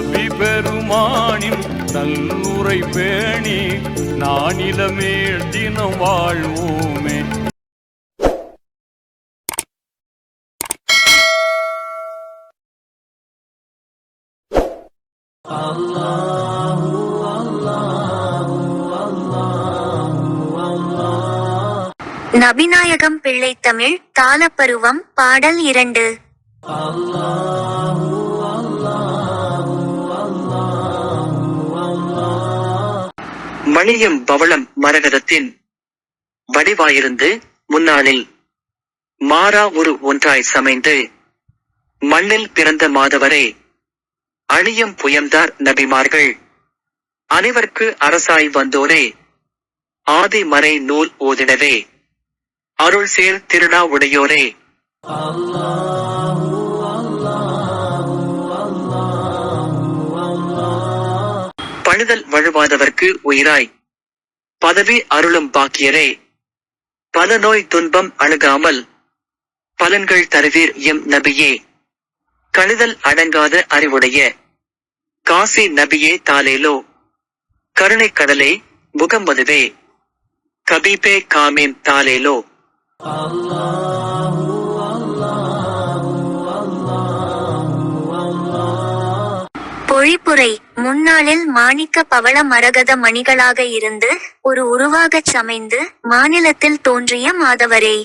நபி பெருமானின் நல்லுரை பேணி நானிலமே தினம் வாழ்வோமே. நபிநாயகம் பிள்ளை தமிழ் தாளப்பருவம் பாடல் இரண்டு. மணியம் பவளம் மரகதத்தின் வடிவாயிருந்து முன்னாளில் மாறா ஒரு ஒன்றாய் சமைந்து மண்ணில் பிறந்த மாதவரே அணியம் புயம்தார் நபிமார்கள். அனைவர்க்கு அரசாய் வந்தோரே ஆதி மறை நூல் ஓதிடவே. அருள் சேர் திருநா உடையோரே பழுதல் வழுவாதவர்க்கு உயிராய். பதவி அருளும் பாக்கியரே. பல நோய் துன்பம் அணுகாமல் பலன்கள் தருவீர் எம் நபியே. கழுதல் அடங்காத அறிவுடைய காசி நபியே தாலேலோ. கருணைக் கடலே முகம்மதுவே. கபீபே காமேம் தாலேலோ. பொழிப்புரை. முன்னாளில் மாணிக்க பவள மரகத மணிகளாக இருந்து ஒரு உருவாகச் சமைந்து மாநிலத்தில் தோன்றிய மாதவரே.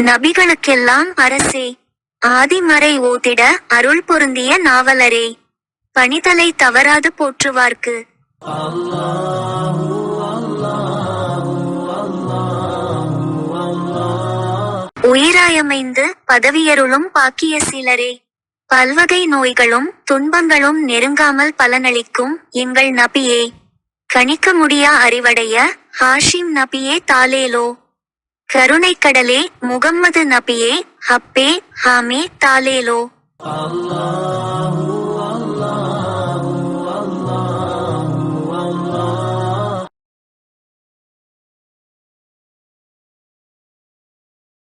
நபிகளுக்கெல்லாம் அரசே. ஆதிமறை ஓதிட அருள் பொருந்திய நாவலரே. பணிதலை தவறாது போற்றுவார்க்கு. உயிராயமைந்து பதவியருளும் பாக்கிய சீலரே பல்வகை நோய்களும் துன்பங்களும் நெருங்காமல் பலனளிக்கும் எங்கள் நபியே. கணிக்க முடியா அறிவடைய ஹாஷிம் நபியே தாலேலோ. கருணைக்கடலே முகம்மது நபியே ஹப்பே ஹாமே தாலேலோ.